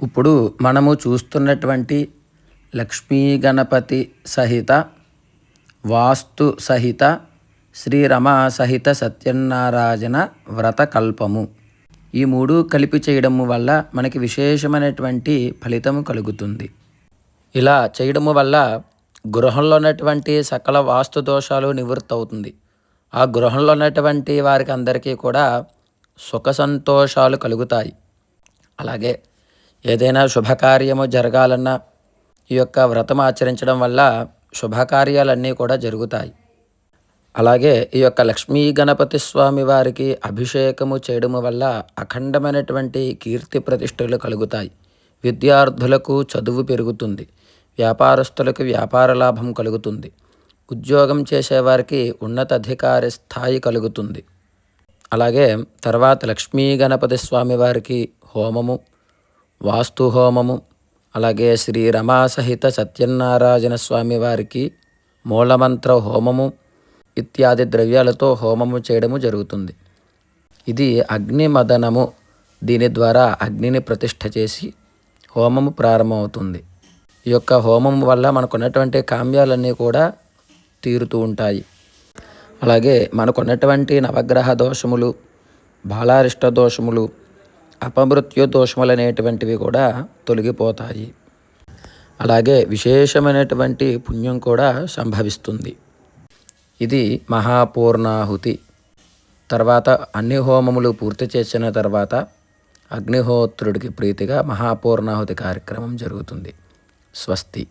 ఇప్పుడు మనము చూస్తున్నటువంటి లక్ష్మీ గణపతి సహిత వాస్తు సహిత శ్రీ రమ సహిత సత్యనారాయణ వ్రత కల్పము. ఈ మూడు కలిపి చేయడము వల్ల మనకి విశేషమైనటువంటి ఫలితము కలుగుతుంది. ఇలా చేయడము వల్ల గృహంలో ఉన్నటువంటి సకల వాస్తు దోషాలు నివృత్తి అవుతుంది ఆ గృహంలో ఉన్నటువంటి వారికి అందరికీ కూడా సుఖ సంతోషాలు కలుగుతాయి. అలాగే ఏదైనా శుభకార్యము జరగాలన్నా ఈ యొక్క వ్రతం ఆచరించడం వల్ల శుభకార్యాలన్నీ కూడా జరుగుతాయి. అలాగే ఈ యొక్క లక్ష్మీ గణపతి స్వామి వారికి అభిషేకము చేయడము వల్ల అఖండమైనటువంటి కీర్తి ప్రతిష్టలు కలుగుతాయి. విద్యార్థులకు చదువు పెరుగుతుంది. వ్యాపారస్తులకు వ్యాపార లాభం కలుగుతుంది. ఉద్యోగం చేసేవారికి ఉన్నతాధికారి స్థాయి కలుగుతుంది. అలాగే తర్వాత లక్ష్మీ గణపతి స్వామి వారికి హోమము వాస్తు హోమము అలాగే శ్రీ రమాసహిత సత్యనారాయణ స్వామి వారికి మూలమంత్ర హోమము ఇత్యాది ద్రవ్యాలతో హోమము చేయడము జరుగుతుంది. ఇది అగ్ని మదనము దీని ద్వారా అగ్నిని ప్రతిష్ఠ చేసి హోమము ప్రారంభమవుతుంది. ఈ యొక్క హోమం వల్ల మనకున్నటువంటి కామ్యాలన్నీ కూడా తీరుతూ ఉంటాయి. అలాగే మనకున్నటువంటి నవగ్రహ దోషములు బాలారిష్ట దోషములు అపమృత్యు దోషములనేటువంటివి కూడా తొలగిపోతాయి. అలాగే విశేషమైనటువంటి పుణ్యం కూడా సంభవిస్తుంది. ఇది మహాపూర్ణాహుతి. తర్వాత అన్ని హోమములు పూర్తి చేసిన తర్వాత అగ్నిహోత్రుడికి ప్రీతిగా మహాపూర్ణాహుతి కార్యక్రమం జరుగుతుంది. స్వస్తి.